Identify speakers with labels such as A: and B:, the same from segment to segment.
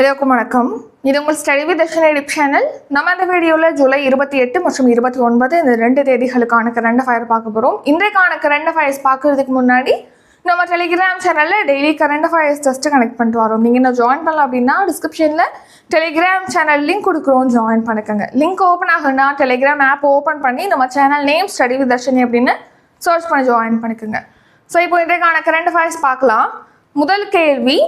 A: எல்லோருக்கும் வணக்கம். இது உங்கள் ஸ்டடி வித் தர்ஷன் எடிப் சேனல் நம்ம இந்த வீடியோவில் ஜூலை இருபத்தி எட்டு மற்றும் இருபத்தி ஒன்பது இந்த ரெண்டு தேதிகளுக்கான கரண்ட் அஃபயர் பார்க்க போகிறோம் இன்றைக்கான கரண்ட் அஃபயர்ஸ் பார்க்கறதுக்கு முன்னாடி நம்ம டெலிகிராம் சேனலில் daily current affairs just connect பண்ணிட்டு வரோம். நீங்கள் என்ன ஜாயின் பண்ணலாம் அப்படின்னா டிஸ்கிரிப்ஷனில் டெலிகிராம் சேனல் லிங்க் கொடுக்குறோம். ஜாயின் பண்ணிக்கோங்க. லிங்க் ஓப்பன் ஆகுனா டெலிகிராம் ஆப் ஓப்பன் பண்ணி நம்ம channel name study with Dharshini அப்படின்னு சர்ச் பண்ணி ஜாயின் பண்ணிக்கோங்க. ஸோ இப்போ இன்றைக்கான கரண்ட் அஃபயர்ஸ் பார்க்கலாம். முதல் கேள்வி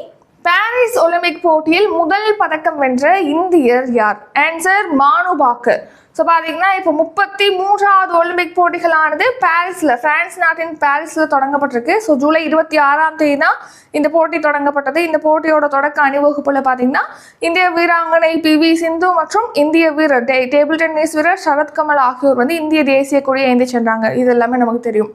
A: பாரிஸ் ஒலிம்பிக் போட்டியில் முதல் பதக்கம் வென்ற இந்தியர் யார்? ஆன்சர் மானு பாக்கர் ஸோ பார்த்தீங்கன்னா இப்போ முப்பத்தி மூன்றாவது ஒலிம்பிக் போட்டிகளானது பாரிஸில் பிரான்ஸ் நாட்டின் பாரிஸில் தொடங்கப்பட்டிருக்கு. ஸோ ஜூலை இருபத்தி ஆறாம் தேதி தான் இந்த போட்டி தொடங்கப்பட்டது. இந்த போட்டியோட தொடக்க அணிவகுப்பில் பார்த்தீங்கன்னா இந்திய வீராங்கனை பி வி சிந்து மற்றும் இந்திய வீரர் டே டேபிள் டென்னிஸ் வீரர் சரத்கமல் ஆகியோர் வந்து இந்திய தேசிய கொடியை ஏந்தி சென்றாங்க. இது எல்லாமே நமக்கு தெரியும்.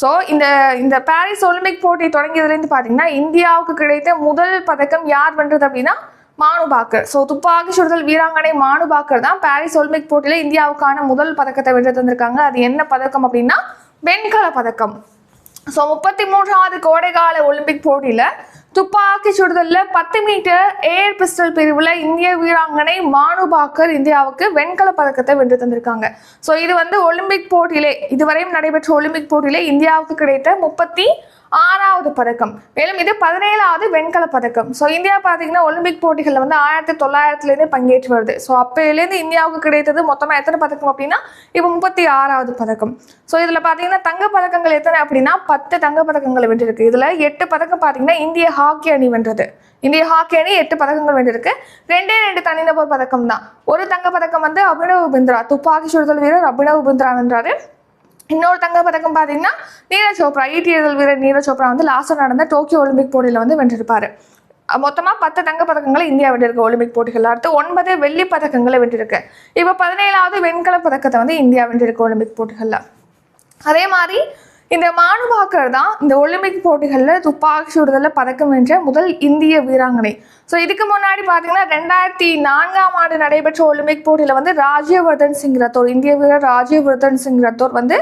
A: ஸோ இந்த இந்த பாரிஸ் ஒலிம்பிக் போட்டி தொடங்கியதுலேருந்து பார்த்தீங்கன்னா இந்தியாவுக்கு கிடைத்த முதல் பதக்கம் யார் வென்றது அப்படின்னா மானு பாக்கர். ஸோ துப்பாக்கி சுடுதல் வீராங்கனை மானு பாக்கர் தான் பாரிஸ் ஒலிம்பிக் போட்டியில் இந்தியாவுக்கான முதல் பதக்கத்தை வென்று தந்திருக்காங்க அது என்ன பதக்கம் அப்படின்னா வெண்கல பதக்கம். ஸோ முப்பத்தி மூன்றாவது கோடைகால ஒலிம்பிக் போட்டியில் துப்பாக்கி சுடுதலில் பத்து மீட்டர் ஏர் பிஸ்டல் பிரிவில் இந்திய வீராங்கனை மானு பாக்கர் இந்தியாவுக்கு வெண்கல பதக்கத்தை வென்று தந்திருக்காங்க. ஸோ இது வந்து ஒலிம்பிக் போட்டியிலே இதுவரையும் நடைபெற்ற ஒலிம்பிக் போட்டியிலே இந்தியாவுக்கு கிடைத்த முப்பத்தி ஆறாவது பதக்கம். மேலும் இது பதினேழாவது வெண்கல பதக்கம். ஸோ இந்தியா பார்த்தீங்கன்னா ஒலிம்பிக் போட்டிகளில் வந்து ஆயிரத்தி தொள்ளாயிரத்துலேருந்தே பங்கேற்று வருது. ஸோ அப்போலேருந்து இந்தியாவுக்கு கிடைத்தது மொத்தமாக எத்தனை பதக்கம் அப்படின்னா இப்போ முப்பத்தி ஆறாவது பதக்கம். ஸோ இதில் பார்த்தீங்கன்னா தங்க பதக்கங்கள் எத்தனை அப்படின்னா பத்து தங்க பதக்கங்கள் வென்றிருக்கு. இதில் எட்டு பதக்கம் பார்த்தீங்கன்னா இந்திய ஹாக்கி அணி வென்றது. இந்திய ஹாக்கி அணி எட்டு பதக்கங்கள் வென்றிருக்கு. ரெண்டே ரெண்டு தனிநபர் பதக்கம் தான் ஒரு தங்க பதக்கம் வந்து அபினவ் பிந்த்ரா துப்பாக்கி சுடுதல் வீரர் அபினவ் பிந்த்ரா வென்றாரு. இன்னொரு தங்க பதக்கம் பார்த்தீங்கன்னா நீரஜ் சோப்ரா ஈட்டியதல் வீரர் நீரஜ் சோப்ரா வந்து லாஸ்ட்டாக நடந்த டோக்கியோ ஒலிம்பிக் போட்டியில் வந்து வென்றிருப்பாரு. மொத்தமாக பத்து தங்க பதக்கங்களை இந்தியா வென்றிருக்கு ஒலிம்பிக் போட்டிகள் அடுத்து ஒன்பது வெள்ளி பதக்கங்களை வென்றிருக்கு. இப்போ பதினேழாவது வெண்கல பதக்கத்தை வந்து இந்தியா வென்றிருக்கு ஒலிம்பிக் போட்டிகளில். அதே மாதிரி இந்த மானுபாக்கர் தான் இந்த ஒலிம்பிக் போட்டிகளில் துப்பாக்கி சுடுதலில் பதக்கம் வென்ற முதல் இந்திய வீராங்கனை. ஸோ இதுக்கு முன்னாடி பார்த்தீங்கன்னா ரெண்டாயிரத்தி நான்காம் ஆண்டு நடைபெற்ற ஒலிம்பிக் போட்டியில் வந்து ராஜ்யவர்தன் சிங் ரத்தோர் இந்திய வீரர் ராஜ்யவர்தன் சிங் ரத்தோர் வந்து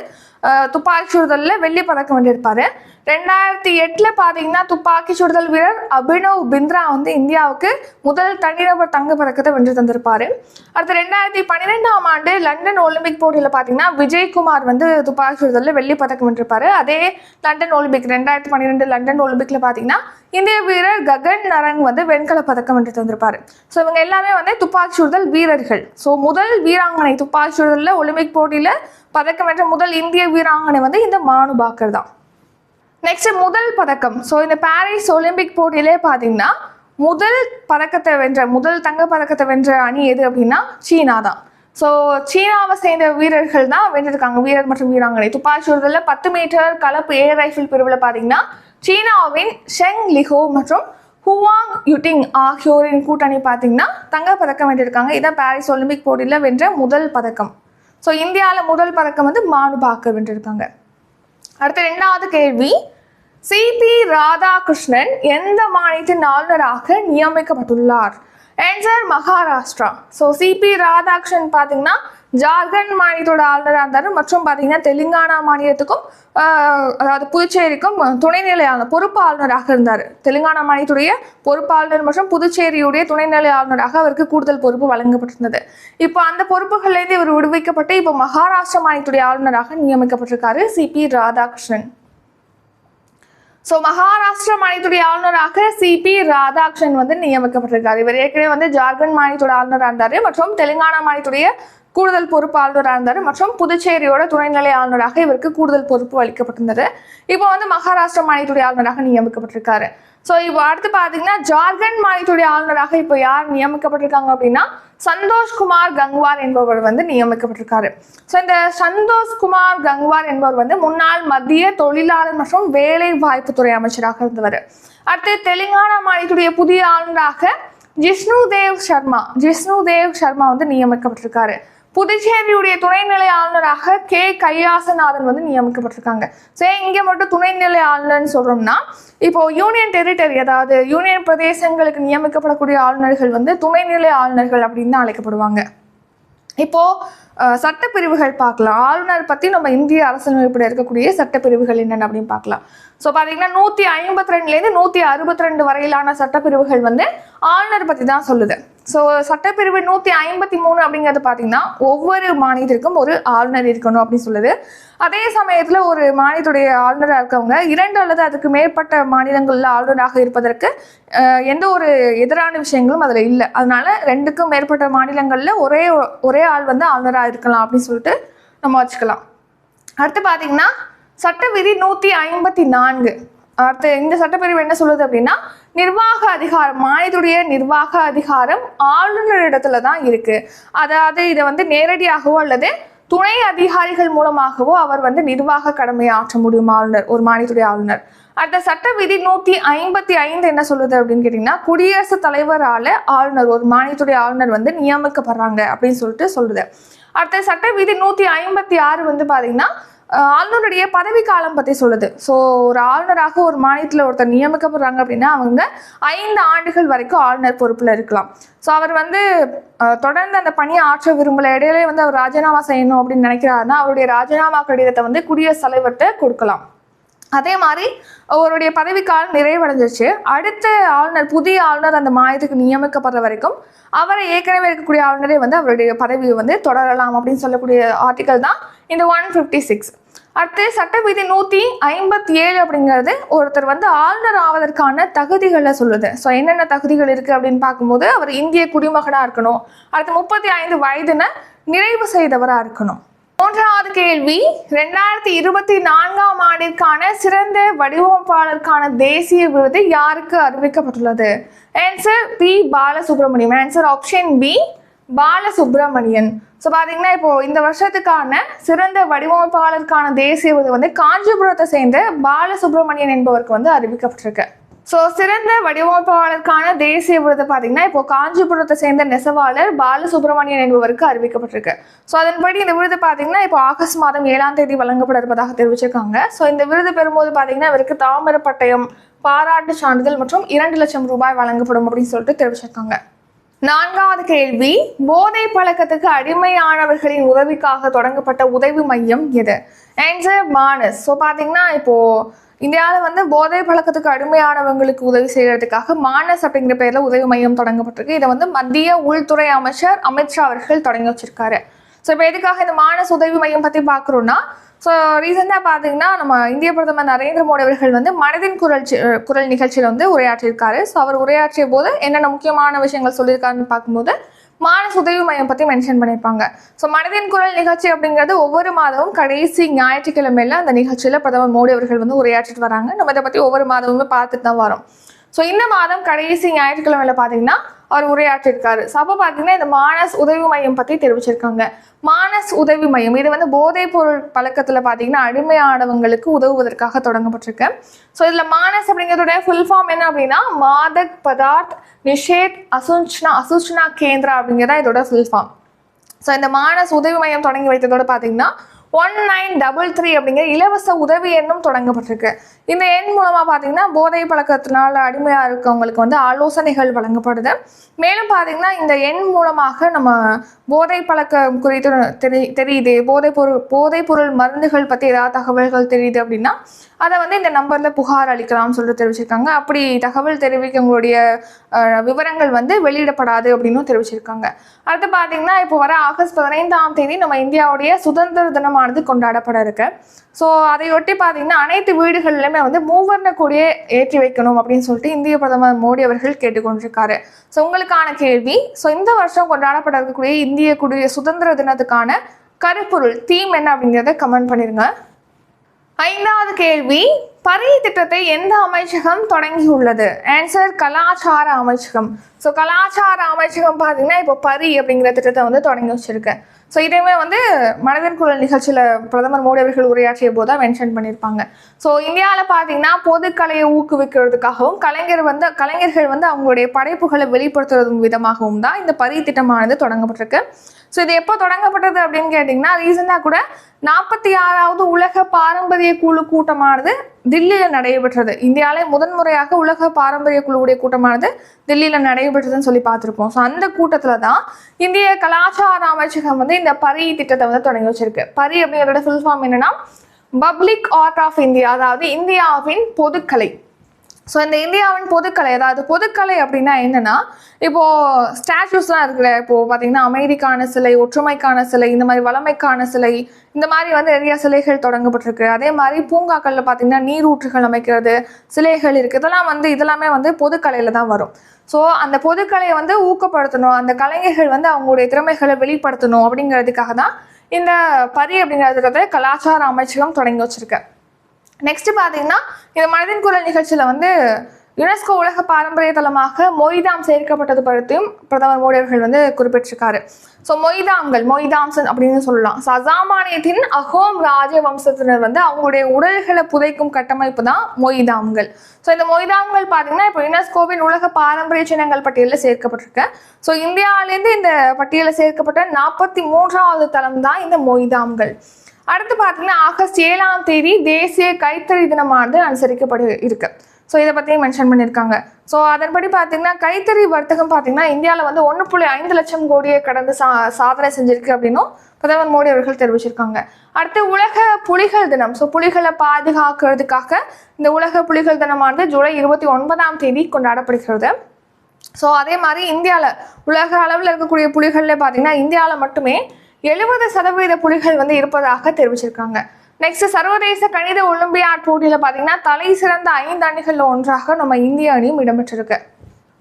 A: துப்பாக்கி சுடுதலில் வெள்ளி பதக்கம் வென்றிருப்பாரு. ரெண்டாயிரத்தி எட்டில் பார்த்தீங்கன்னா துப்பாக்கி சுடுதல் வீரர் அபினவ் பிந்த்ரா வந்து இந்தியாவுக்கு முதல் தனிநபர் தங்க பதக்கத்தை வென்று தந்திருப்பாரு. அடுத்து ரெண்டாயிரத்தி பன்னிரெண்டாம் ஆண்டு லண்டன் ஒலிம்பிக் போட்டியில் பார்த்தீங்கன்னா விஜயகுமார் வந்து துப்பாக்கி சுடுதலில் வெள்ளி பதக்கம் வென்றிருப்பாரு. அதே லண்டன் ஒலிம்பிக் ரெண்டாயிரத்தி பன்னிரெண்டு லண்டன் ஒலிம்பிக்ல பார்த்தீங்கன்னா இந்திய வீரர் ககன் நரங் வந்து வெண்கல பதக்கம் வென்று தந்திருப்பாரு. ஸோ இவங்க எல்லாமே வந்து துப்பாக்கி சுடுதல் வீரர்கள். ஸோ முதல் வீராங்கனை துப்பாக்கி சுடுதலில் ஒலிம்பிக் போட்டியில் பதக்கம் வென்ற முதல் இந்திய வீராங்கனை வந்து இந்த மானு பாக்கர் தான். நெக்ஸ்ட் முதல் பதக்கம். ஸோ இந்த பாரிஸ் ஒலிம்பிக் போட்டியிலே பார்த்தீங்கன்னா முதல் பதக்கத்தை வென்ற முதல் தங்க பதக்கத்தை வென்ற அணி எது அப்படின்னா சீனா தான். ஸோ சீனாவை சேர்ந்த வீரர்கள் தான் வென்றிருக்காங்க. வீரர் மற்றும் வீராங்கனை. துப்பாக்கி சுடுதலில் பத்து மீட்டர் கலப்பு ஏர் ரைஃபிள் பிரிவில் பார்த்தீங்கன்னா சீனாவின் ஷெங் லிஹோ மற்றும் ஹுவாங் யுட்டிங் ஆகியோரின் கூட்டணி பார்த்தீங்கன்னா தங்க பதக்கம் வென்றிருக்காங்க. இதான் பாரிஸ் ஒலிம்பிக் போட்டியில் வென்ற முதல் பதக்கம். ஸோ இந்தியாவில் முதல் பதக்கம் வந்து மானு பாக்கர் வென்றிருக்காங்க. அடுத்த ரெண்டாவது கேள்வி. சிபி ராதாகிருஷ்ணன் எந்த மாநிலத்தின் ஆளுநராக நியமிக்கப்பட்டுள்ளார்? Answer Maharashtra. So C P Radhakrishnan பார்த்தீங்கன்னா ஜார்க்கண்ட் மாநிலத்தோட ஆளுநராக இருந்தார். மற்றும் பார்த்தீங்கன்னா தெலுங்கானா மாநிலத்துக்கும் ஆஹ், அதாவது புதுச்சேரிக்கும் துணைநிலை ஆளுநர் பொறுப்பு ஆளுநராக இருந்தார். தெலுங்கானா மாநிலத்துடைய பொறுப்பு ஆளுநர் மற்றும் புதுச்சேரியுடைய துணைநிலை ஆளுநராக அவருக்கு கூடுதல் பொறுப்பு வழங்கப்பட்டிருந்தது. இப்போ அந்த பொறுப்புகள்லேருந்து இவர் விடுவிக்கப்பட்டு இப்போ மகாராஷ்டிரா மாநிலத்துடைய ஆளுநராக நியமிக்கப்பட்டிருக்காரு C P Radhakrishnan. So Maharashtra மாநிலத்துடைய ஆளுநராக சிபி ராதாகிருஷ்ணன் வந்து நியமிக்கப்பட்டிருக்காரு. இவர் ஏற்கனவே வந்து ஜார்க்கண்ட் மாநிலத்தோட ஆளுநராக இருந்தார். மற்றும் தெலுங்கானா மாநிலத்துடைய கூடுதல் பொறுப்பு ஆளுநராக இருந்தார் மற்றும் புதுச்சேரியோட துணைநிலை ஆளுநராக இவருக்கு கூடுதல் பொறுப்பு அளிக்கப்பட்டிருந்தது. இப்போ வந்து மகாராஷ்டிரா மாநிலத்துடைய ஆளுநராக நியமிக்கப்பட்டிருக்காரு. ஸோ இப்போ அடுத்து பார்த்தீங்கன்னா ஜார்க்கண்ட் மாநிலத்துடைய ஆளுநராக இப்போ யார் நியமிக்கப்பட்டிருக்காங்க அப்படின்னா சந்தோஷ்குமார் கங்வார் என்பவர் வந்து நியமிக்கப்பட்டிருக்காரு. ஸோ இந்த சந்தோஷ்குமார் கங்வார் என்பவர் வந்து முன்னாள் மத்திய தொழிலாளர் மற்றும் வேலை வாய்ப்புத்துறை அமைச்சராக இருந்தவர். அடுத்து தெலுங்கானா மாநிலத்துடைய புதிய ஆளுநராக ஜிஷ்ணு தேவ் சர்மா ஜிஷ்ணு தேவ் சர்மா வந்து நியமிக்கப்பட்டிருக்காரு. புதுச்சேரியுடைய துணைநிலை ஆளுநராக கே. கைலாசநாதன் வந்து நியமிக்கப்பட்டிருக்காங்க. ஸோ இங்கே மட்டும் துணைநிலை ஆளுநர்னு சொல்கிறோம்னா இப்போ யூனியன் டெரிட்டரி அதாவது யூனியன் பிரதேசங்களுக்கு நியமிக்கப்படக்கூடிய ஆளுநர்கள் வந்து துணைநிலை ஆளுநர்கள் அப்படின்னு தான் அழைக்கப்படுவாங்க. இப்போ சட்டப்பிரிவுகள் பார்க்கலாம். ஆளுநர் பற்றி நம்ம இந்திய அரசியலமைப்பில் இருக்கக்கூடிய சட்டப்பிரிவுகள் என்னென்ன அப்படின்னு பார்க்கலாம். ஸோ பார்த்தீங்கன்னா நூற்றி ஐம்பத்தி ரெண்டுலேருந்து நூற்றி அறுபத்தி ரெண்டு வரையிலான சட்டப்பிரிவுகள் வந்து ஆளுநர் பற்றி தான் சொல்லுது. ஸோ சட்டப்பிரிவு நூற்றி ஐம்பத்தி மூணு அப்படிங்கிறது பார்த்தீங்கன்னா ஒவ்வொரு மாநிலத்திற்கும் ஒரு ஆளுநர் இருக்கணும் அப்படின்னு சொல்லுது. அதே சமயத்தில் ஒரு மாநிலத்துடைய ஆளுநராக இருக்கவங்க இரண்டு அல்லது அதுக்கு மேற்பட்ட மாநிலங்களில் ஆளுநராக இருப்பதற்கு எந்த ஒரு எதிரான விஷயங்களும் அதில் இல்லை. அதனால ரெண்டுக்கும் மேற்பட்ட மாநிலங்களில் ஒரே ஒரே ஆள் வந்து ஆளுநராக இருக்கலாம் அப்படின்னு சொல்லிட்டு நம்ம வச்சுக்கலாம். அடுத்து பார்த்தீங்கன்னா சட்ட விதி நூற்றி ஐம்பத்தி நான்கு. அடுத்து இந்த சட்டப்பிரிவு என்ன சொல்லுது அப்படின்னா நிர்வாக அதிகாரம் மாநிலத்துடைய நிர்வாக அதிகாரம் ஆளுநரிடத்துல தான் இருக்கு. அதாவது இதை வந்து நேரடியாகவோ அல்லது துணை அதிகாரிகள் மூலமாகவோ அவர் வந்து நிர்வாக கடமையை ஆற்ற முடியும் ஆளுநர் ஒரு மாநிலத்துடைய ஆளுநர். அடுத்த சட்ட விதி நூத்தி ஐம்பத்தி ஐந்து என்ன சொல்லுது அப்படின்னு கேட்டிங்கன்னா குடியரசுத் தலைவரால ஆளுநர் ஒரு மாநிலத்துடைய ஆளுநர் வந்து நியமிக்கப்படுறாங்க அப்படின்னு சொல்லிட்டு சொல்லுது. அடுத்த சட்ட விதி நூத்தி ஐம்பத்தி ஆறு வந்து பார்த்தீங்கன்னா ஆளுநருடைய பதவி காலம் பற்றி சொல்லுது. ஸோ ஒரு ஆளுநராக ஒரு மாநிலத்தில் ஒருத்தர் நியமிக்கப்படுறாங்க அப்படின்னா அவங்க ஐந்து ஆண்டுகள் வரைக்கும் ஆளுநர் பொறுப்பில் இருக்கலாம். ஸோ அவர் வந்து தொடர்ந்து அந்த பணியை ஆற்ற விரும்பல. இடையிலே வந்து அவர் ராஜினாமா செய்யணும் அப்படின்னு நினைக்கிறாருன்னா அவருடைய ராஜினாமா கடிதத்தை வந்து குடியரசுத் தலைவர்கிட்ட கொடுக்கலாம். அதே மாதிரி அவருடைய பதவிக்காலம் நிறைவடைஞ்சிருச்சு. அடுத்த ஆளுநர் புதிய ஆளுநர் அந்த மாநிலத்துக்கு நியமிக்கப்படுற வரைக்கும் அவரை ஏற்கனவே இருக்கக்கூடிய ஆளுநரே வந்து அவருடைய பதவியை வந்து தொடரலாம் அப்படின்னு சொல்லக்கூடிய ஆர்டிக்கல் தான் இந்த ஒன் ஃபிஃப்டி சிக்ஸ் அடுத்து சட்டவிதி நூற்றி ஐம்பத்தி ஏழு அப்படிங்கிறது ஒருத்தர் வந்து ஆளுநர் ஆவதற்கான தகுதிகளை சொல்லுது. ஸோ என்னென்ன தகுதிகள் இருக்குது அப்படின்னு பார்க்கும்போது அவர் இந்திய குடிமகனாக இருக்கணும். அடுத்து முப்பத்தி ஐந்து வயதுன நிறைவு செய்தவராக இருக்கணும். மூன்றாவது கேள்வி. ரெண்டாயிரத்தி இருபத்தி நான்காம் ஆண்டிற்கான சிறந்த வடிவமைப்பாளருக்கான தேசிய விருது யாருக்கு அறிவிக்கப்பட்டுள்ளது? Answer P Balasubramaniam. Answer option B Balasubramanian. So பார்த்தீங்கன்னா இப்போ இந்த வருஷத்துக்கான சிறந்த வடிவமைப்பாளருக்கான தேசிய விருது வந்து காஞ்சிபுரத்தை சேர்ந்த பாலசுப்ரமணியன் என்பவருக்கு வந்து அறிவிக்கப்பட்டிருக்கு. ஸோ சிறந்த வடிவமைப்பாளருக்கான தேசிய விருது பார்த்தீங்கன்னா இப்போ காஞ்சிபுரத்தை சேர்ந்த நெசவாளர் பாலசுப்ரமணியன் என்பவருக்கு அறிவிக்கப்பட்டிருக்கு. ஸோ அதன்படி இந்த விருது பார்த்தீங்கன்னா இப்போ ஆகஸ்ட் மாதம் ஏழாம் தேதி வழங்கப்பட இருப்பதாக தெரிவிச்சிருக்காங்க. ஸோ இந்த விருது பெறும்போது பார்த்தீங்கன்னா இவருக்கு தாமிரப்பட்டயம் பாராட்டு சான்றிதழ் மற்றும் இரண்டு லட்சம் ரூபாய் வழங்கப்படும் அப்படின்னு சொல்லிட்டு தெரிவிச்சிருக்காங்க. நான்காவது கேள்வி போதை பழக்கத்துக்கு அடிமையானவர்களின் உதவிக்காக தொடங்கப்பட்ட உதவி மையம் எது? ஆன்சர் மானஸ் ஸோ பார்த்தீங்கன்னா இப்போது இந்தியாவில் வந்து போதை பழக்கத்துக்கு அடிமையானவங்களுக்கு உதவி செய்கிறதுக்காக மானஸ் அப்படிங்கிற பேரில் உதவி மையம் தொடங்கப்பட்டிருக்கு. இதை வந்து மத்திய உள்துறை அமைச்சர் அமித்ஷா அவர்கள் தொடங்கி வச்சிருக்காரு. ஸோ இப்போ எதுக்காக இந்த மானஸ் உதவி மையம் பற்றி பார்க்குறோன்னா ஸோ ரீசெண்டாக பார்த்தீங்கன்னா நம்ம இந்திய பிரதமர் நரேந்திர மோடி அவர்கள் வந்து மனதின் குரல் குரல் நிகழ்ச்சியில் வந்து உரையாற்றியிருக்காரு. ஸோ அவர் உரையாற்றிய போது என்னென்ன முக்கியமான விஷயங்கள் சொல்லியிருக்காருன்னு பார்க்கும்போது மானஸ் உதவி மையம் பற்றி மென்ஷன் பண்ணியிருப்பாங்க ஸோ மனதின் குரல் நிகழ்ச்சி அப்படிங்கிறது ஒவ்வொரு மாதமும் கடைசி ஞாயிற்றுக்கிழமையில அந்த நிகழ்ச்சியில் பிரதமர் மோடி அவர்கள் வந்து உரையாற்றிட்டு வராங்க. நம்ம இதை பற்றி ஒவ்வொரு மாதமுமே பார்த்துட்டு தான் வரோம். ஸோ இந்த மாதம் கடைசி ஞாயிற்றுக்கிழமையில பார்த்தீங்கன்னா அவர் உரையாற்றிருக்காரு ஸோ அப்போ பார்த்தீங்கன்னா இந்த மானஸ் உதவி மையம் பற்றி தெரிவிச்சிருக்காங்க. மானஸ் உதவி மையம் இது வந்து போதைப் பொருள் பழக்கத்தில் பார்த்தீங்கன்னா அடிமையானவங்களுக்கு உதவுவதற்காக தொடங்கப்பட்டிருக்கு. ஸோ இதில் மானஸ் அப்படிங்கிறதோட ஃபுல் ஃபார்ம் என்ன அப்படின்னா மாதக் பதார்த் நிஷேத் அசுச்னா அசுச்னா கேந்திரா அப்படிங்கிறதா இதோட ஃபுல் ஃபார்ம் ஸோ இந்த மானஸ் உதவி மையம் தொடங்கி வைத்ததோட பார்த்தீங்கன்னா ஒன் நைன் டபுள் த்ரீ அப்படிங்கிற இலவச உதவி எண்ணும் தொடங்கப்பட்டிருக்கு. இந்த எண் மூலமாக பார்த்தீங்கன்னா போதை பழக்கத்தினால் அடிமையாக இருக்கவங்களுக்கு வந்து ஆலோசனைகள் வழங்கப்படுது. மேலும் பார்த்தீங்கன்னா இந்த எண் மூலமாக நம்ம போதை பழக்கம் குறித்து தெரி தெரியுது. போதை பொருள் போதை பொருள் மருந்துகள் பற்றி ஏதாவது தகவல்கள் தெரியுது அப்படின்னா அதை வந்து இந்த நம்பரில் புகார் அளிக்கலாம்னு சொல்லிட்டு தெரிவிச்சிருக்காங்க. அப்படி தகவல் தெரிவிக்கவங்களுடைய விவரங்கள் வந்து வெளியிடப்படாது அப்படின்னும் தெரிவிச்சிருக்காங்க. அடுத்து பார்த்தீங்கன்னா இப்போ வர ஆகஸ்ட் பதினைந்தாம் தேதி நம்ம இந்தியாவுடைய சுதந்திர தினம் தினமானது கொண்டாடப்பட இருக்கு. ஸோ அதையொட்டி பார்த்தீங்கன்னா அனைத்து வீடுகளிலுமே வந்து மூவர்ண கொடியை ஏற்றி வைக்கணும் அப்படின்னு சொல்லிட்டு இந்திய பிரதமர் மோடி அவர்கள் கேட்டுக்கொண்டிருக்காரு. ஸோ உங்களுக்கான கேள்வி. ஸோ இந்த வருஷம் கொண்டாடப்பட இருக்கக்கூடிய இந்திய குடிய சுதந்திர தினத்துக்கான கருப்பொருள் தீம் என்ன அப்படிங்கிறத கமெண்ட் பண்ணிருங்க. ஐந்தாவது கேள்வி பரி திட்டத்தை எந்த அமைச்சகம் தொடங்கியுள்ளது? ஆன்சர் கலாச்சார அமைச்சகம். ஸோ கலாச்சார அமைச்சகம் பார்த்தீங்கன்னா இப்போ பரி அப்படிங்கிற திட்டத்தை வந்து தொடங்கி வச்சிருக்கு. ஸோ இதையுமே வந்து மனதின் குரல் நிகழ்ச்சியில் பிரதமர் மோடி அவர்கள் உரையாற்றிய போது தான் மென்ஷன் பண்ணியிருப்பாங்க. ஸோ இந்தியாவில் பார்த்தீங்கன்னா பொதுக்கலையை ஊக்குவிக்கிறதுக்காகவும் கலைஞர் வந்து கலைஞர்கள் வந்து அவங்களுடைய படைப்புகளை வெளிப்படுத்துறது விதமாகவும் தான் இந்த பரி திட்டமானது தொடங்கப்பட்டிருக்கு. ஸோ இது எப்போ தொடங்கப்பட்டது அப்படின்னு கேட்டிங்கன்னா ரீசெண்டாக கூட நாற்பத்தி ஆறாவது உலக பாரம்பரிய குழு கூட்டமானது தில்லியில் நடைபெற்றது. இந்தியாவிலே முதன்முறையாக உலக பாரம்பரிய குழுவுடைய கூட்டமானது தில்லியில் நடைபெற்றதுன்னு சொல்லி பார்த்துருப்போம். ஸோ அந்த கூட்டத்தில் தான் இந்திய கலாச்சார அமைச்சகம் வந்து இந்த பரி திட்டத்தை வந்து தொடங்கி வச்சிருக்கு. பரி அப்படிங்கிறத ஃபுல் ஃபார்ம் என்னன்னா பப்ளிக் ஆர்ட் ஆஃப் இந்தியா அதாவது இந்தியாவின் பொதுக்கலை. ஸோ இந்த இந்தியாவின் பொதுக்கலை அதாவது பொதுக்கலை அப்படின்னா என்னன்னா இப்போ ஸ்டாச்சுஸ்லாம் இருக்குல்ல இப்போ பார்த்தீங்கன்னா அமைதிக்கான சிலை ஒற்றுமைக்கான சிலை இந்த மாதிரி வளமைக்கான சிலை இந்த மாதிரி வந்து நிறைய சிலைகள் தொடங்கப்பட்டிருக்கு. அதே மாதிரி பூங்காக்களில் பார்த்தீங்கன்னா நீரூற்றுகள் அமைக்கிறது சிலைகள் இருக்குது இதெல்லாம் வந்து இதெல்லாமே வந்து பொதுக்கலையில் தான் வரும். ஸோ அந்த பொதுக்கலையை வந்து ஊக்கப்படுத்தணும். அந்த கலைஞர்கள் வந்து அவங்களுடைய திறமைகளை வெளிப்படுத்தணும் அப்படிங்கிறதுக்காக தான் இந்த பரி அப்படிங்கிறது கலாச்சார அமைச்சகம் தொடங்கி வச்சுருக்கேன் நெக்ஸ்ட் பார்த்தீங்கன்னா இந்த மனதின் குரல் நிகழ்ச்சியில் வந்து யுனெஸ்கோ உலக பாரம்பரிய தலமாக மொய்தாம் சேர்க்கப்பட்டது பற்றியும் பிரதமர் மோடி அவர்கள் வந்து குறிப்பிட்டிருக்காரு. ஸோ மொய்தாம்கள் மொய்தாம்சன் அப்படின்னு சொல்லலாம். ஸோ அசாமானியத்தின் அகோம் ராஜவம்சத்தினர் வந்து அவங்களுடைய உடல்களை புதைக்கும் கட்டமைப்பு தான் மொய்தாம்கள். ஸோ இந்த மொய்தாம்கள் பார்த்தீங்கன்னா இப்போ யுனெஸ்கோவின் உலக பாரம்பரிய சின்னங்கள் பட்டியலில் சேர்க்கப்பட்டிருக்கு. ஸோ இந்தியாவிலேருந்து இந்த பட்டியலில் சேர்க்கப்பட்ட நாற்பத்தி மூன்றாவது தலம் தான் இந்த மொய்தாம்கள். அடுத்து பார்த்தீங்கன்னா ஆகஸ்ட் ஏழாம் தேதி தேசிய கைத்தறி தினமானது அனுசரிக்கப்படு இருக்கு. ஸோ இதை பற்றியும் மென்ஷன் பண்ணியிருக்காங்க. ஸோ அதன்படி பார்த்தீங்கன்னா கைத்தறி வர்த்தகம் பார்த்தீங்கன்னா இந்தியாவில் வந்து ஒன்று புள்ளி ஐந்து லட்சம் கோடியை கடந்து சா சாதனை செஞ்சிருக்கு அப்படின்னும் பிரதமர் மோடி அவர்கள் தெரிவிச்சிருக்காங்க. அடுத்து உலக புலிகள் தினம். ஸோ புலிகளை பாதுகாக்கிறதுக்காக இந்த உலக புலிகள் தினமானது ஜூலை இருபத்தி ஒன்பதாம் தேதி கொண்டாடப்படுகிறது. ஸோ அதே மாதிரி இந்தியாவில் உலக அளவில் இருக்கக்கூடிய புலிகளில் பார்த்தீங்கன்னா இந்தியாவில் மட்டுமே எழுபது சதவீத புலிகள் வந்து இருப்பதாக தெரிவிச்சிருக்காங்க. நெக்ஸ்ட் சர்வதேச கணித ஒலிம்பியாட் போட்டியில் பார்த்தீங்கன்னா தலை சிறந்த ஐந்து அணிகளில் ஒன்றாக நம்ம இந்திய அணியும் இடம்பெற்றிருக்கு.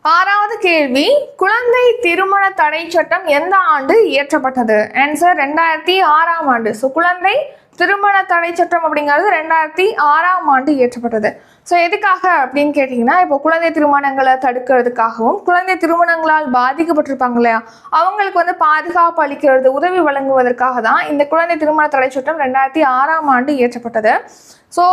A: ஆறாவது கேள்வி குழந்தை திருமண தடை சட்டம் எந்த ஆண்டு இயற்றப்பட்டது? ஆன்சர் ரெண்டாயிரத்தி ஆறாம் ஆண்டு. ஸோ குழந்தை திருமண தடை சட்டம் அப்படிங்கிறது ரெண்டாயிரத்தி ஆறாம் ஆண்டு இயற்றப்பட்டது. ஸோ எதுக்காக அப்படின்னு கேட்டிங்கன்னா இப்போ குழந்தை திருமணங்களை தடுக்கிறதுக்காகவும் குழந்தை திருமணங்களால் பாதிக்கப்பட்டிருப்பாங்க இல்லையா? அவங்களுக்கு வந்து பாதுகாப்பு அளிக்கிறது உதவி வழங்குவதற்காக தான் இந்த குழந்தை திருமண தடை சட்டம் ரெண்டாயிரத்தி ஆறாம் ஆண்டு இயற்றப்பட்டது. ஸோ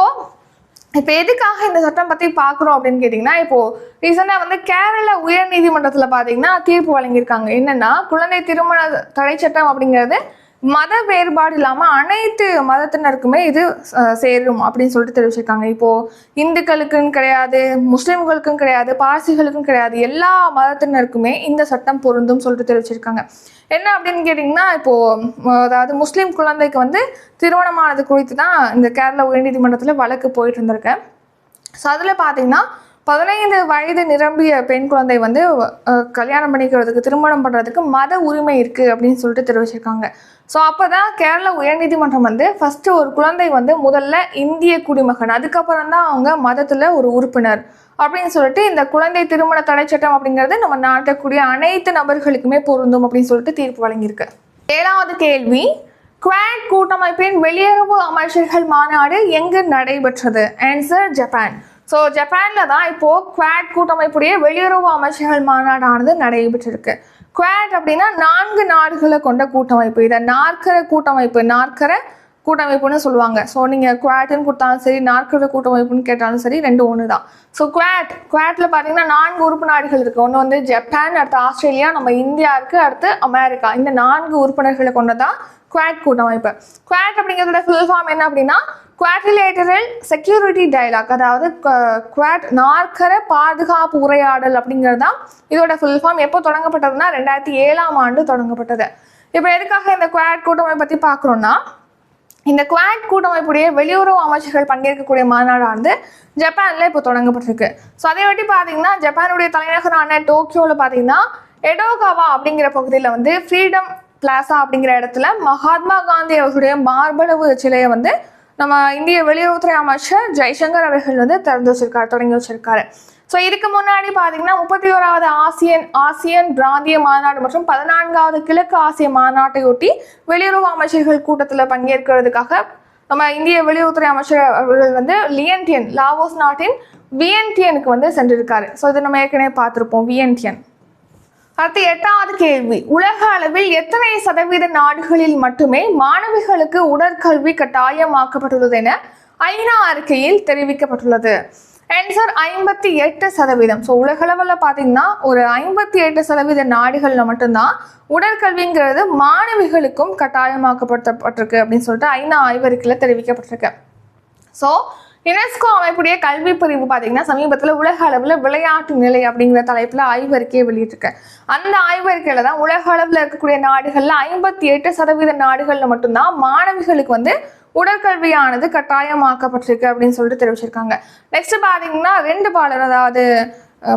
A: இப்போ எதுக்காக இந்த சட்டம் பற்றி பார்க்குறோம் அப்படின்னு கேட்டிங்கன்னா இப்போது ரீசெண்டாக வந்து கேரள உயர்நீதிமன்றத்தில் பார்த்தீங்கன்னா தீர்ப்பு வழங்கியிருக்காங்க. என்னென்னா குழந்தை திருமண தடை சட்டம் அப்படிங்கிறது மத வேறுபாடு இல்லாமல் அனைத்து மதத்தினருக்குமே இது சேரும் அப்படின்னு சொல்லிட்டு தெரிவிச்சிருக்காங்க. இப்போது இந்துக்களுக்குன்னு கிடையாது முஸ்லீம்களுக்கும் கிடையாது பார்சிகளுக்கும் கிடையாது. எல்லா மதத்தினருக்குமே இந்த சட்டம் பொருந்தும் சொல்லிட்டு தெரிவிச்சிருக்காங்க. என்ன அப்படின்னு கேட்டிங்கன்னா இப்போது அதாவது முஸ்லீம் குழந்தைக்கு வந்து திருமணமானது குறித்து தான் இந்த கேரள உயர்நீதிமன்றத்தில் வழக்கு போயிட்டு இருந்திருக்கேன் ஸோ அதில் பார்த்தீங்கன்னா பதினைந்து வயது நிரம்பிய பெண் குழந்தை வந்து கல்யாணம் பண்ணிக்கிறதுக்கு திருமணம் பண்ணுறதுக்கு மத உரிமை இருக்குது அப்படின்னு சொல்லிட்டு தெரிவிச்சிருக்காங்க. ஸோ அப்போ தான் கேரள உயர்நீதிமன்றம் வந்து ஃபஸ்ட்டு ஒரு குழந்தை வந்து முதல்ல இந்திய குடிமகன் அதுக்கப்புறம் தான் அவங்க மதத்தில் ஒரு உறுப்பினர் அப்படின்னு சொல்லிட்டு இந்த குழந்தை திருமண தடை சட்டம் அப்படிங்கிறது நம்ம நாட்டக்கூடிய அனைத்து நபர்களுக்குமே பொருந்தும் அப்படின்னு சொல்லிட்டு தீர்ப்பு வழங்கியிருக்கு. ஏழாவது கேள்வி குவாட் கூட்டமைப்பின் வெளியுறவு அமைச்சர்கள் மாநாடு எங்கு நடைபெற்றது? ஆன்சர் ஜப்பான் ஸோ ஜப்பானில் தான் இப்போது குவாட் கூட்டமைப்புடைய வெளியுறவு அமைச்சர்கள் மாநாடானது நடைபெற்றிருக்கு. குவாட் அப்படின்னா நான்கு நாடுகளை கொண்ட கூட்டமைப்பு. இதை நாற்கர கூட்டமைப்பு நாற்கர கூட்டமைப்புன்னு சொல்லுவாங்க. ஸோ நீங்கள் குவாட்னு கொடுத்தாலும் சரி நாற்கர கூட்டமைப்புன்னு கேட்டாலும் சரி ரெண்டு ஒன்று தான். ஸோ குவாட் குவாட்டில் பார்த்தீங்கன்னா நான்கு உறுப்பு நாடுகள் இருக்குது ஒன்று வந்து ஜப்பான் அடுத்து ஆஸ்திரேலியா நம்ம இந்தியா இருக்குது அடுத்து அமெரிக்கா. இந்த நான்கு உறுப்பினர்களை கொண்டதான் குவாட் கூட்டமைப்பு. குவாட் அப்படிங்கிறதோட ஃபுல் ஃபார்ம் என்ன அப்படின்னா குவாட்ரிலேட்டரல் செக்யூரிட்டி டைலாக் அதாவது குவாட் நாற்கர பாதுகாப்பு உரையாடல் அப்படிங்கிறது தான் இதோட ஃபுல் ஃபார்ம் எப்போ தொடங்கப்பட்டதுன்னா ரெண்டாயிரத்தி ஏழாம் ஆண்டு தொடங்கப்பட்டது. இப்போ எதுக்காக இந்த குவாட் கூட்டமைப்பை பற்றி பார்க்குறோன்னா இந்த குவாட் கூட்டமைப்புடைய வெளியுறவு அமைச்சர்கள் பங்கேற்கக்கூடிய மாநாடானது ஜப்பானில் இப்போ தொடங்கப்பட்டிருக்கு. ஸோ அதை வட்டி பார்த்தீங்கன்னா ஜப்பானுடைய தலைநகரான டோக்கியோவில் பார்த்தீங்கன்னா எடோகாவா அப்படிங்கிற பகுதியில் வந்து ஃப்ரீடம் பிளாசா அப்படிங்கிற இடத்துல மகாத்மா காந்தி அவர்களுடைய மார்பளவு சிலையை வந்து நம்ம இந்திய வெளியுறவுத்துறை அமைச்சர் ஜெய்சங்கர் அவர்கள் வந்து திறந்து வச்சிருக்காரு தொடங்கி வச்சிருக்காரு. ஸோ இதுக்கு முன்னாடி பார்த்தீங்கன்னா முப்பத்தி ஓராவது ஆசியன் ஆசியன் பிராந்திய மாநாடு மற்றும் பதினான்காவது கிழக்கு ஆசிய மாநாட்டையொட்டி வெளியுறவு அமைச்சர்கள் கூட்டத்தில் பங்கேற்கிறதுக்காக நம்ம இந்திய வெளியுறவுத்துறை அமைச்சர் அவர்கள் வந்து லியன்டியன் லாவோஸ் நாட்டின் வியன்டியனுக்கு வந்து சென்றிருக்காரு. ஸோ இது நம்ம ஏற்கனவே பார்த்துருப்போம் வியன்டியன் அடுத்து எட்டாவது கேள்வி. உலக அளவில் எத்தனை சதவீத நாடுகளில் மட்டுமே மாணவிகளுக்கு உடற்கல்வி கட்டாயமாக்கப்பட்டுள்ளது என ஐநா அறிக்கையில் தெரிவிக்கப்பட்டுள்ளது. ஆன்சர் ஐம்பத்தி எட்டு சதவீதம். ஸோ உலகளவில் பார்த்தீங்கன்னா ஒரு ஐம்பத்தி எட்டு சதவீத நாடுகளில் மட்டும்தான் உடற்கல்விங்கிறது மாணவிகளுக்கும் கட்டாயமாக்கப்படுத்தப்பட்டிருக்கு அப்படின்னு சொல்லிட்டு ஐநா ஆய்வறிக்கையில் தெரிவிக்கப்பட்டிருக்கு. ஸோ யுனெஸ்கோ அமைப்புடைய கல்வி பிரிவு பார்த்தீங்கன்னா சமீபத்தில் உலக அளவில் விளையாட்டு நிலை அப்படிங்கிற தலைப்பில் ஆய்வறிக்கையை வெளியிட்டிருக்கு. அந்த ஆய்வறிக்கையில் தான் உலக அளவில் இருக்கக்கூடிய நாடுகளில் ஐம்பத்தி எட்டு சதவீத நாடுகளில் மட்டும்தான் மாணவிகளுக்கு வந்து உடற்கல்வியானது கட்டாயமாக்கப்பட்டிருக்கு அப்படின்னு சொல்லிட்டு தெரிவிச்சிருக்காங்க. நெக்ஸ்ட் பார்த்தீங்கன்னா ரெண்டு பாலர் அதாவது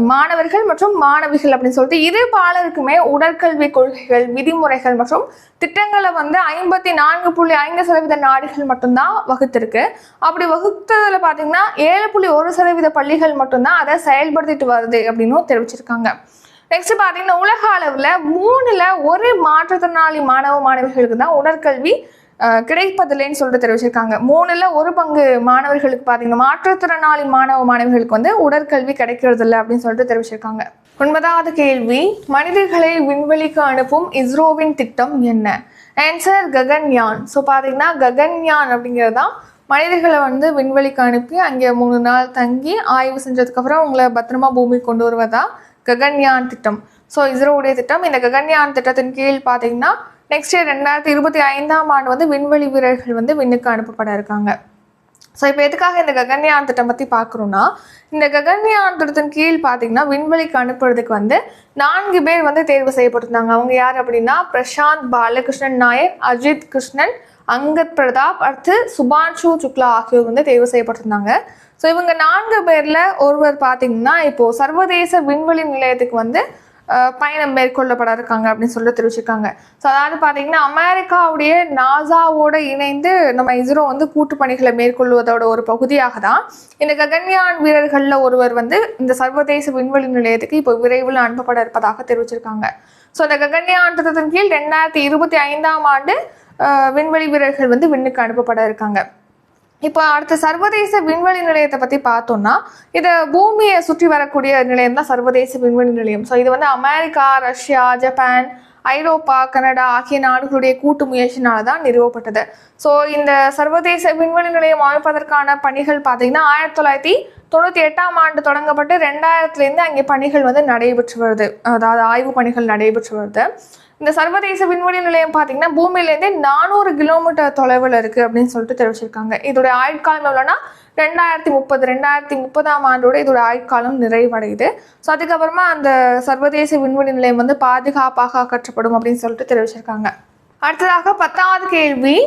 A: மாணவர்கள் மற்றும் மாணவிகள் அப்படின்னு சொல்லிட்டு இரு பாலருக்குமே உடற்கல்வி கொள்கைகள் விதிமுறைகள் மற்றும் திட்டங்களை வந்து ஐம்பத்தி நான்கு புள்ளி ஐந்து சதவீத நாடுகள் மட்டும்தான் வகுத்திருக்கு. அப்படி வகுத்ததுல பார்த்தீங்கன்னா ஏழு புள்ளி ஒரு சதவீத பள்ளிகள் மட்டும்தான் அதை செயல்படுத்திட்டு வருது அப்படின்னும் தெரிவிச்சிருக்காங்க. நெக்ஸ்ட் பார்த்தீங்கன்னா உலக அளவில் மூணுல ஒரு மாற்றுத்திறனாளி மாணவ மாணவிகளுக்கு தான் உடற்கல்வி கிடைப்பதில்லைன்னு சொல்லிட்டு தெரிவிச்சிருக்காங்க. மூணுல ஒரு பங்கு மாணவர்களுக்கு பார்த்தீங்கன்னா மாற்றுத்திறனாளி மாணவ மாணவிகளுக்கு வந்து உடற்கல்வி கிடைக்கிறது இல்லை அப்படின்னு சொல்லிட்டு தெரிவிச்சிருக்காங்க. ஒன்பதாவது கேள்வி மனிதர்களை விண்வெளிக்கு அனுப்பும் இஸ்ரோவின் திட்டம் என்ன? ஆன்சர் ககன்யான். ஸோ பார்த்தீங்கன்னா ககன்யான் அப்படிங்கிறது தான் மனிதர்களை வந்து விண்வெளிக்கு அனுப்பி அங்கே மூணு நாள் தங்கி ஆய்வு செஞ்சதுக்கப்புறம் உங்களை பத்திரமா பூமி கொண்டு வருவதா ககன்யான் திட்டம். ஸோ இஸ்ரோவுடைய திட்டம். இந்த ககன்யான் திட்டத்தின் கீழ் பார்த்தீங்கன்னா நெக்ஸ்ட் இயர் ரெண்டாயிரத்தி இருபத்தி ஐந்தாம் ஆண்டு வந்து விண்வெளி வீரர்கள் வந்து விண்ணுக்கு அனுப்பப்பட இருக்காங்க. ஸோ இப்போ எதுக்காக இந்த ககன்யான் திட்டம் பற்றி பார்க்குறோன்னா இந்த ககன்யான் திட்டத்தின் கீழ் பார்த்தீங்கன்னா விண்வெளிக்கு அனுப்புறதுக்கு வந்து நான்கு பேர் வந்து தேர்வு செய்யப்பட்டிருந்தாங்க. அவங்க யார் அப்படின்னா பிரசாந்த் பாலகிருஷ்ணன் நாயர் அஜித் கிருஷ்ணன் அங்கத் பிரதாப் அடுத்து சுபான்ஷு சுக்லா ஆகியோர் வந்து தேர்வு செய்யப்பட்டிருந்தாங்க. ஸோ இவங்க நான்கு பேரில் ஒருவர் பார்த்தீங்கன்னா இப்போது சர்வதேச விண்வெளி நிலையத்துக்கு வந்து பயணம் மேற்கொள்ளப்பட இருக்காங்க அப்படின்னு சொல்லி தெரிவிச்சிருக்காங்க. ஸோ அதாவது பார்த்தீங்கன்னா அமெரிக்காவுடைய நாசாவோடு இணைந்து நம்ம இஸ்ரோ வந்து கூட்டு பணிகளை மேற்கொள்வதோட ஒரு பகுதியாக தான் இந்த ககன்யான் வீரர்களில் ஒருவர் வந்து இந்த சர்வதேச விண்வெளி நிலையத்துக்கு இப்போ விரைவில் அனுப்பப்பட இருப்பதாக தெரிவிச்சிருக்காங்க. ஸோ அந்த ககன்யான் திட்டத்தின் கீழ் ரெண்டாயிரத்தி இருபத்தி ஐந்தாம் ஆண்டு விண்வெளி வீரர்கள் வந்து விண்ணுக்கு அனுப்பப்பட இருக்காங்க. இப்போ அடுத்த சர்வதேச விண்வெளி நிலையத்தை பற்றி பார்த்தோம்னா இது பூமியை சுற்றி வரக்கூடிய நிலையம் தான் சர்வதேச விண்வெளி நிலையம். ஸோ இது வந்து America Russia Japan Europe Canada ஆகிய நாடுகளுடைய கூட்டு முயற்சினால தான் நிறுவப்பட்டது. ஸோ இந்த சர்வதேச விண்வெளி நிலையம் அமைப்பதற்கான பணிகள் பார்த்தீங்கன்னா ஆயிரத்தி தொள்ளாயிரத்தி தொண்ணூற்றி எட்டாம் ஆண்டு தொடங்கப்பட்டு ரெண்டாயிரத்துலேருந்து அங்கே பணிகள் வந்து நடைபெற்று வருது. அதாவது ஆய்வு பணிகள் நடைபெற்று வருது. இந்த சர்வதேச விண்வெளி நிலையம் பார்த்தீங்கன்னா பூமியிலேருந்து நானூறு கிலோமீட்டர் தொலைவில் இருக்குது அப்படின்னு சொல்லிட்டு தெரிவிச்சிருக்காங்க. இதோடைய ஆயுட்காலம் எவ்வளோன்னா ரெண்டாயிரத்தி முப்பது ரெண்டாயிரத்தி முப்பதாம் ஆண்டோட இதோட ஆயுட்காலம் நிறைவடையுது. ஸோ அதுக்கப்புறமா அந்த சர்வதேச விண்வெளி நிலையம் வந்து பாதுகாப்பாக அகற்றப்படும் அப்படின்னு சொல்லிட்டு தெரிவிச்சிருக்காங்க. அடுத்ததாக பத்தாவது கேள்வி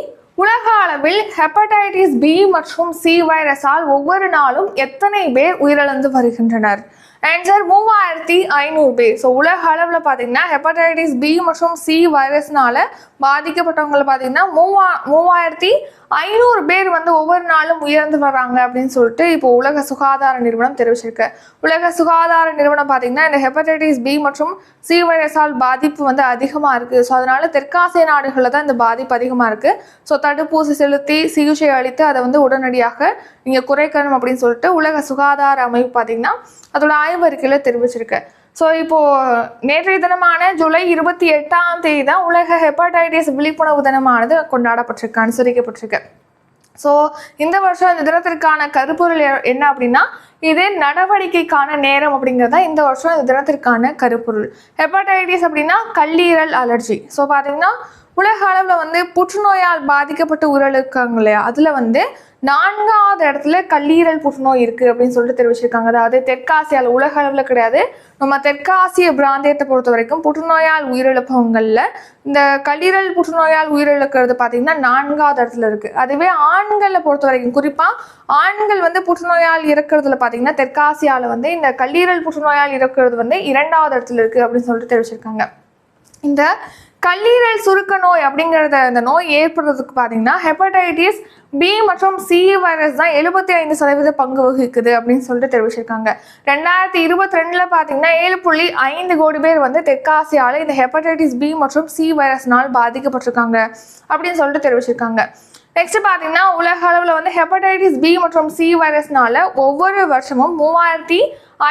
A: உலக அளவில் ஹெப்படைட்டிஸ் பி மற்றும் சி வைரஸால் ஒவ்வொரு நாளும் எத்தனை பேர் உயிரிழந்து வருகின்றனர்? ஆன்சர் மூவாயிரத்தி ஐநூறு பேர். ஸோ உலக அளவில் பார்த்தீங்கன்னா ஹெப்படைட்டிஸ் பி மற்றும் சி வைரஸ்னால பாதிக்கப்பட்டவங்களை பார்த்தீங்கன்னா மூவா மூவாயிரத்தி ஐநூறு பேர் வந்து ஒவ்வொரு நாளும் உயர்ந்து வர்றாங்க அப்படின்னு சொல்லிட்டு இப்போ உலக சுகாதார நிறுவனம் தெரிவிச்சிருக்கு. உலக சுகாதார நிறுவனம் பார்த்தீங்கன்னா இந்த ஹெப்படைட்டிஸ் பி மற்றும் சி வைரஸால் பாதிப்பு வந்து அதிகமாக இருக்குது ஸோ அதனால தெற்காசிய நாடுகளில் தான் இந்த பாதிப்பு அதிகமாக இருக்குது ஸோ தடுப்பூசி செலுத்தி சிகிச்சை அளித்து அதை வந்து உடனடியாக நீங்கள் குறைக்கணும் அப்படின்னு சொல்லிட்டு உலக சுகாதார அமைப்பு பார்த்தீங்கன்னா அதோட ஆய்வறிக்கையில் தெரிவிச்சிருக்கு. ஸோ இப்போது நேற்றைய தினமான ஜூலை இருபத்தி எட்டாம் தேதி தான் உலக ஹெப்படைட்டிஸ் விழிப்புணர்வு தினமானது கொண்டாடப்பட்டிருக்கு அனுசரிக்கப்பட்டிருக்கு. ஸோ இந்த வருஷம் இந்த தினத்திற்கான கருப்பொருள் என்ன அப்படின்னா இது நடவடிக்கைக்கான நேரம் அப்படிங்கிறது தான் இந்த வருஷம் இந்த தினத்திற்கான கருப்பொருள். ஹெப்படைட்டிஸ் அப்படின்னா கல்லீரல் அலர்ஜி ஸோ பார்த்தீங்கன்னா உலக அளவில் வந்து புற்றுநோயால் பாதிக்கப்பட்டு உயிரிழக்காங்க இல்லையா? அதில் வந்து நான்காவது இடத்துல கல்லீரல் புற்றுநோய் இருக்குது அப்படின்னு சொல்லிட்டு தெரிவிச்சிருக்காங்க. அதாவது தெற்காசியாவில் உலக அளவில் கிடையாது. நம்ம தெற்காசிய பிராந்தியத்தை பொறுத்த வரைக்கும் புற்றுநோயால் உயிரிழப்பவங்களில் இந்த கல்லீரல் புற்றுநோயால் உயிரிழக்கிறது பார்த்தீங்கன்னா நான்காவது இடத்துல இருக்குது அதுவே ஆண்களை பொறுத்த வரைக்கும் குறிப்பாக ஆண்கள் வந்து புற்றுநோயால் இறக்கிறதுல பார்த்தீங்கன்னா தெற்காசியாவில் வந்து இந்த கல்லீரல் புற்றுநோயால் இறக்கிறது வந்து இரண்டாவது இடத்துல இருக்குது அப்படின்னு சொல்லிட்டு தெரிவிச்சிருக்காங்க. இந்த கல்லீரல் சுருக்க நோய் அப்படிங்கிறத இந்த நோய் ஏற்படுறதுக்கு பார்த்தீங்கன்னா ஹெப்படைட்டிஸ் பி மற்றும் சி வைரஸ் தான் எழுபத்தி ஐந்து சதவீத பங்கு வகிக்குது அப்படின்னு சொல்லிட்டு தெரிவிச்சிருக்காங்க. ரெண்டாயிரத்தி இருபத்தி ரெண்டில் பார்த்தீங்கன்னா ஏழு புள்ளி ஐந்து கோடி பேர் வந்து தெற்காசியாவில் இந்த ஹெப்படைட்டிஸ் பி மற்றும் சி வைரஸ்னால் பாதிக்கப்பட்டிருக்காங்க அப்படின்னு சொல்லிட்டு தெரிவிச்சிருக்காங்க. நெக்ஸ்ட் பார்த்தீங்கன்னா உலக அளவில் வந்து ஹெப்படைட்டிஸ் பி மற்றும் சி வைரஸ்னால ஒவ்வொரு வருஷமும் மூவாயிரத்தி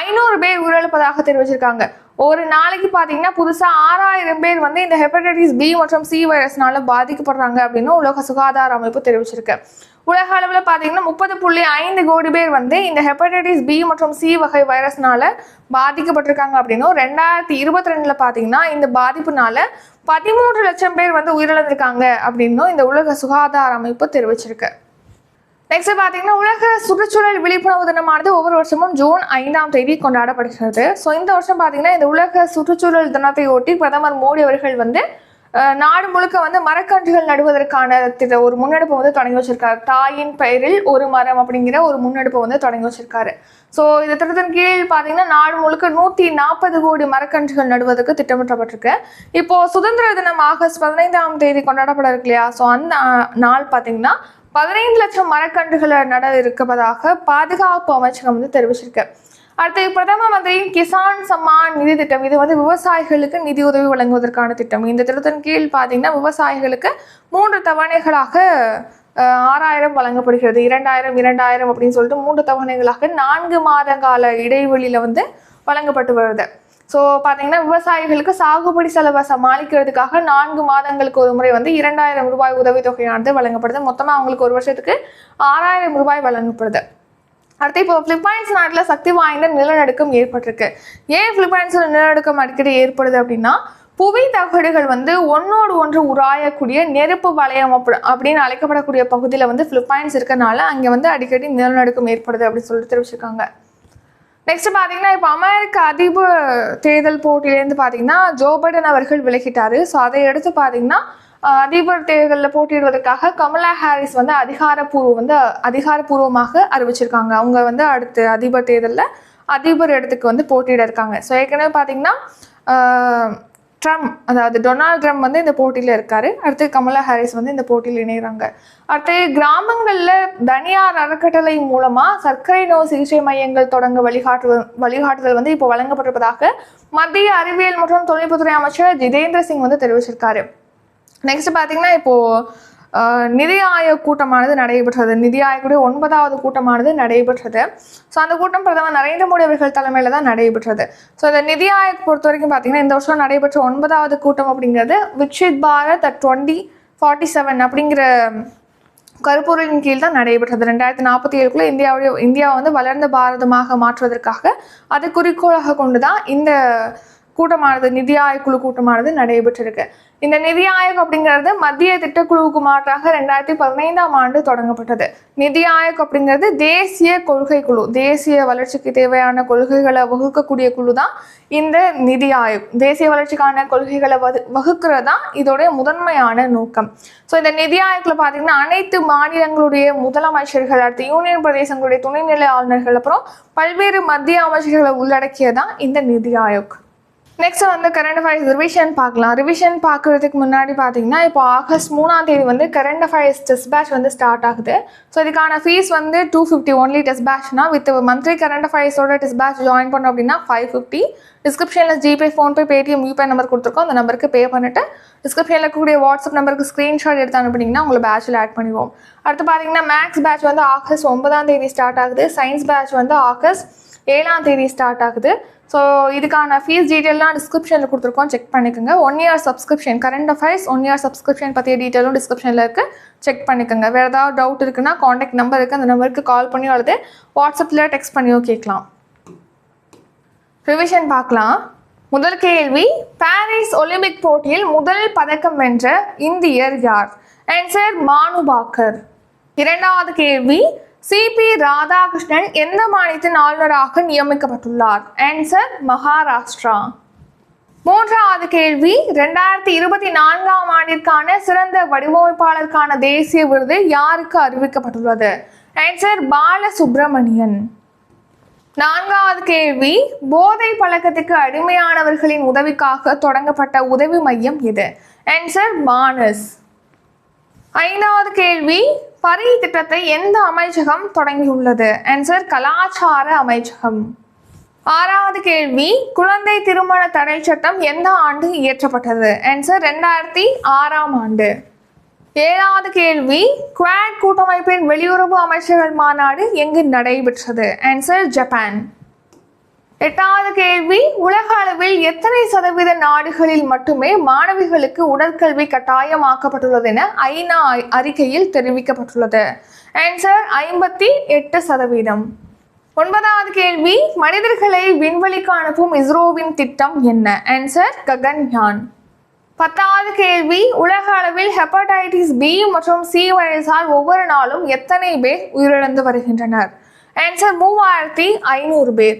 A: ஐநூறு பேர் உயிரிழப்பதாக தெரிவிச்சிருக்காங்க. ஒரு நாளைக்கு பார்த்தீங்கன்னா புதுசாக ஆறாயிரம் பேர் வந்து இந்த ஹெப்படைட்டிஸ் பி மற்றும் சி வைரஸ்னால பாதிக்கப்படுறாங்க அப்படின்னு உலக சுகாதார அமைப்பு தெரிவிச்சிருக்கு. உலக அளவில் பார்த்தீங்கன்னா முப்பது புள்ளி ஐந்து கோடி பேர் வந்து இந்த ஹெப்படைட்டிஸ் பி மற்றும் சி வகை வைரஸ்னால பாதிக்கப்பட்டிருக்காங்க அப்படின்னும் ரெண்டாயிரத்தி இருபத்தி ரெண்டில் பார்த்தீங்கன்னா இந்த பாதிப்புனால பதிமூன்று லட்சம் பேர் வந்து உயிரிழந்திருக்காங்க அப்படின்னும் இந்த உலக சுகாதார அமைப்பு தெரிவிச்சிருக்கு. நெக்ஸ்ட் பார்த்தீங்கன்னா உலக சுற்றுச்சூழல் விழிப்புணர்வு தினமானது ஒவ்வொரு வருஷமும் ஜூன் ஐந்தாம் தேதி கொண்டாடப்படுகிறது. ஸோ இந்த வருஷம் பார்த்தீங்கன்னா இந்த உலக சுற்றுச்சூழல் தினத்தை ஒட்டி பிரதமர் மோடி அவர்கள் வந்து நாடு முழுக்க வந்து மரக்கன்றுகள் நடுவதற்கான திட்ட ஒரு முன்னெடுப்பை வந்து தொடங்கி வச்சிருக்காரு. தாயின் பெயரில் ஒரு மரம் அப்படிங்கிற ஒரு முன்னெடுப்பை வந்து தொடங்கி வச்சிருக்காரு. ஸோ இந்த திட்டத்தின் கீழ் பார்த்தீங்கன்னா நாடு முழுக்க நூற்றி நாற்பது கோடி மரக்கன்றுகள் நடுவதற்கு திட்டமிட்டப்பட்டிருக்கு இப்போ சுதந்திர தினம் ஆகஸ்ட் பதினைந்தாம் தேதி கொண்டாடப்பட இருக்கு இல்லையா? ஸோ அந்த நாள் பார்த்தீங்கன்னா பதினைந்து லட்சம் மரக்கன்றுகளை நட இருப்பதாக பாதுகாப்பு அமைச்சகம் வந்து தெரிவிச்சிருக்கு. அடுத்து பிரதம மந்திரியின் கிசான் சம்மான் நிதி திட்டம். இது வந்து விவசாயிகளுக்கு நிதி உதவி வழங்குவதற்கான திட்டம். இந்த திட்டத்தின் கீழ் பார்த்தீங்கன்னா விவசாயிகளுக்கு மூன்று தவணைகளாக ஆறாயிரம் வழங்கப்படுகிறது. இரண்டாயிரம் இரண்டாயிரம் அப்படின்னு சொல்லிட்டு மூன்று தவணைகளாக நான்கு மாத கால வந்து வழங்கப்பட்டு வருது. ஸோ பார்த்தீங்கன்னா விவசாயிகளுக்கு சாகுபடி செலவை சமாளிக்கிறதுக்காக நான்கு மாதங்களுக்கு ஒரு முறை வந்து இரண்டாயிரம் ரூபாய் உதவித்தொகையானது வழங்கப்படுது. மொத்தமாக அவங்களுக்கு ஒரு வருஷத்துக்கு ஆறாயிரம் ரூபாய் வழங்கப்படுது. அடுத்து இப்போ பிலிப்பைன்ஸ் நாட்டில் சக்தி வாய்ந்த நிலநடுக்கம் ஏற்பட்டிருக்கு. ஏன் பிலிப்பைன்ஸில் நிலநடுக்கம் அடிக்கடி ஏற்படுது அப்படின்னா புவி தகடுகள் வந்து ஒன்னோடு ஒன்று உராயக்கூடிய நெருப்பு வளையம் அப்படி அப்படின்னு அழைக்கப்படக்கூடிய பகுதியில் வந்து பிலிப்பைன்ஸ் இருக்கனால அங்கே வந்து அடிக்கடி நிலநடுக்கம் ஏற்படுது அப்படின்னு சொல்லிட்டு தெரிவிச்சிருக்காங்க. நெக்ஸ்ட் பார்த்தீங்கன்னா இப்போ அமெரிக்க அதிபர் தேர்தல் போட்டியிலேருந்து பார்த்தீங்கன்னா ஜோ பைடன் அவர்கள் விலகிட்டார். ஸோ அதை எடுத்து பார்த்தீங்கன்னா அதிபர் தேர்தலில் போட்டியிடுவதற்காக கமலா ஹாரிஸ் வந்து அதிகாரப்பூர்வம் வந்து அதிகாரப்பூர்வமாக அறிவிச்சிருக்காங்க. அவங்க வந்து அடுத்து அதிபர் தேர்தலில் அதிபர் இடத்துக்கு வந்து போட்டியிட இருக்காங்க. ஸோ ஏற்கனவே பார்த்தீங்கன்னா ட்ரம்ப் அதாவது டொனால்ட் ட்ரம்ப் வந்து இந்த போட்டியில் இருக்கார். அடுத்து கமலா ஹாரிஸ் வந்து இந்த போட்டியில் இணைகிறாங்க. அடுத்து கிராமங்களில் தனியார் அறக்கட்டளை மூலமாக சர்க்கரை நோய் சிகிச்சை மையங்கள் தொடங்க வழிகாட்டு வழிகாட்டுதல் வந்து இப்போ வழங்கப்பட்டிருப்பதாக மத்திய அறிவியல் மற்றும் தொழில்நுட்பத்துறை அமைச்சர் ஜிதேந்திர சிங் வந்து தெரிவிச்சிருக்காரு. நெக்ஸ்ட் பார்த்தீங்கன்னா இப்போது நிதி ஆயோக் கூட்டமானது நடைபெற்றது. நிதி ஆயோக்குடைய ஒன்பதாவது கூட்டமானது நடைபெற்றது. ஸோ அந்த கூட்டம் பிரதமர் நரேந்திர மோடி அவர்கள் தலைமையில் தான் நடைபெற்றது. ஸோ இந்த நிதி ஆயோக் பொறுத்த வரைக்கும் பார்த்தீங்கன்னா இந்த வருஷம் நடைபெற்ற ஒன்பதாவது கூட்டம் அப்படிங்கிறது Viksit Bharat at twenty forty seven அப்படிங்கிற கருப்பொருளின் கீழ் தான் நடைபெற்றது. ரெண்டாயிரத்தி நாற்பத்தி ஏழுக்குள்ள இந்தியாவுடைய இந்தியா வந்து வளர்ந்த பாரதமாக மாற்றுவதற்காக அதை குறிக்கோளாக கொண்டு தான் இந்த கூட்டமானது நிதி ஆயோக் குழு கூட்டமானது நடைபெற்றிருக்கு. இந்த நிதி ஆயோக் அப்படிங்கிறது மத்திய திட்டக்குழுவுக்கு மாற்றாக ரெண்டாயிரத்தி பதினைந்தாம் ஆண்டு தொடங்கப்பட்டது. நிதி ஆயோக் அப்படிங்கிறது தேசிய கொள்கை குழு தேசிய வளர்ச்சிக்கு தேவையான கொள்கைகளை வகுக்கக்கூடிய குழு தான் இந்த நிதி ஆயோக். தேசிய வளர்ச்சிக்கான கொள்கைகளை வகு வகுக்கிறது தான் இதோடைய முதன்மையான நோக்கம். ஸோ இந்த நிதி ஆயோக்கில் பார்த்தீங்கன்னா அனைத்து மாநிலங்களுடைய முதலமைச்சர்கள் அடுத்து யூனியன் பிரதேசங்களுடைய துணைநிலை ஆளுநர்கள் அப்புறம் பல்வேறு மத்திய அமைச்சர்களை உள்ளடக்கியதான் இந்த நிதி ஆயோக். நெக்ஸ்ட் வந்து கரண்ட் அஃபேர்ஸ் ரிவிஷன் பார்க்கலாம். ரிவிஷன் பார்க்குறதுக்கு முன்னாடி பார்த்தீங்கன்னா இப்போ ஆகஸ்ட் மூணாம் தேதி வந்து கரண்ட் அஃபேர்ஸ் டெஸ்ட் பேட்ச் வந்து ஸ்டார்ட் ஆகுது. ஸோ இதுக்கான ஃபீஸ் வந்து டூ ஃபிஃப்டி ஒன்லி டெஸ்ட் பேட்ச்னா வித் மந்த்லி கரண்ட் அஃபேர்ஸோட டெஸ்ட் பேட்ச் ஜாயின் பண்ணோம் அப்படின்னா ஃபைவ் ஃபிஃப்டி டிஸ்கிரிப்ஷனில் ஜிபே ஃபோன்பே பேடிஎம் யூபே நம்பர் கொடுத்துருக்கோம். அந்த நம்பருக்கு பே பண்ணிட்டு டிஸ்கிரிப்ஷனில் இருக்கக்கூடிய வாட்ஸ்அப் நம்பருக்கு ஸ்க்ரீன்ஷாட் எடுத்து அனுப்புனீங்கன்னா உங்களை பேட்சில் ஆட் பண்ணிடுவோம். அடுத்து பார்த்தீங்கன்னா மேக்ஸ் பேட்ச் வந்து ஆகஸ்ட் ஒன்பதாம் தேதி ஸ்டார்ட் ஆகுது. சயின்ஸ் பேட்ச் வந்து ஆகஸ்ட் ஏழாம் தேதி ஸ்டார்ட் ஆகுது. ஸோ இதுக்கான ஃபீஸ் டீட்டெயிலாம் டிஸ்கிரிப்ஷனில் கொடுத்துருக்கோம். செக் பண்ணிக்கோங்க. One year subscription current affairs one year subscription பற்றிய டீட்டெயிலும் டிஸ்கிரிப்ஷனில் இருக்குது செக் பண்ணிக்கோங்க. வேறு ஏதாவது டவுட் இருக்குன்னா காண்டாக்ட் நம்பர் இருக்குது அந்த நம்பருக்கு கால் பண்ணியோ அல்லது வாட்ஸ்அப்பில் டெக்ஸ்ட் பண்ணியோ கேட்கலாம். ரிவிஷன் பார்க்கலாம். முதல் கேள்வி பாரிஸ் ஒலிம்பிக் போட்டியில் முதல் பதக்கம் வென்ற இந்தியர் யார்? ஆன்சர் மானு பாக்கர் இரண்டாவது கேள்வி சிபி ராதாகிருஷ்ணன் எந்த மாநிலத்தின் ஆளுநராக நியமிக்கப்பட்டுள்ளார்? ஆன்சர் மகாராஷ்டிரா மூன்றாவது கேள்வி ரெண்டாயிரத்தி இருபத்தி நான்காம் ஆண்டிற்கான சிறந்த வடிவமைப்பாளருக்கான தேசிய விருது யாருக்கு அறிவிக்கப்பட்டுள்ளது? ஆன்சர் பாலசுப்ரமணியன். நான்காவது கேள்வி போதை பழக்கத்துக்கு அடிமையானவர்களின் உதவிக்காக தொடங்கப்பட்ட உதவி மையம் எது? ஆன்சர் மானஸ். ஐந்தாவது கேள்வி பரி திட்டத்தை எந்த அமைச்சகம் தொடங்கியுள்ளது? ஆன்சர் கலாச்சார அமைச்சகம். ஆறாவது கேள்வி குழந்தை திருமண தடை சட்டம் எந்த ஆண்டு இயற்றப்பட்டது? ஆன்சர் ரெண்டாயிரத்தி ஆறாம் ஆண்டு. ஏழாவது கேள்வி குவாட் கூட்டமைப்பின் வெளியுறவு அமைச்சர்கள் மாநாடு எங்கு நடைபெற்றது? ஆன்சர் ஜப்பான் எட்டாவது கேள்வி உலக அளவில் எத்தனை சதவீத நாடுகளில் மட்டுமே மாணவிகளுக்கு உடற்கல்வி கட்டாயமாக்கப்பட்டுள்ளது என ஐநா அறிக்கையில் தெரிவிக்கப்பட்டுள்ளது. ஆன்சர் ஐம்பத்தி எட்டு சதவீதம். ஒன்பதாவது கேள்வி மனிதர்களை விண்வெளிக்கு அனுப்பும் இஸ்ரோவின் திட்டம் என்ன? ஆன்சர் ககன்யான். பத்தாவது கேள்வி உலக அளவில் ஹெப்படைட்டிஸ் பி மற்றும் சி வைரஸால் ஒவ்வொரு நாளும் எத்தனை பேர் உயிரிழந்து வருகின்றனர்? ஆன்சர் மூவாயிரத்தி ஐநூறு பேர்.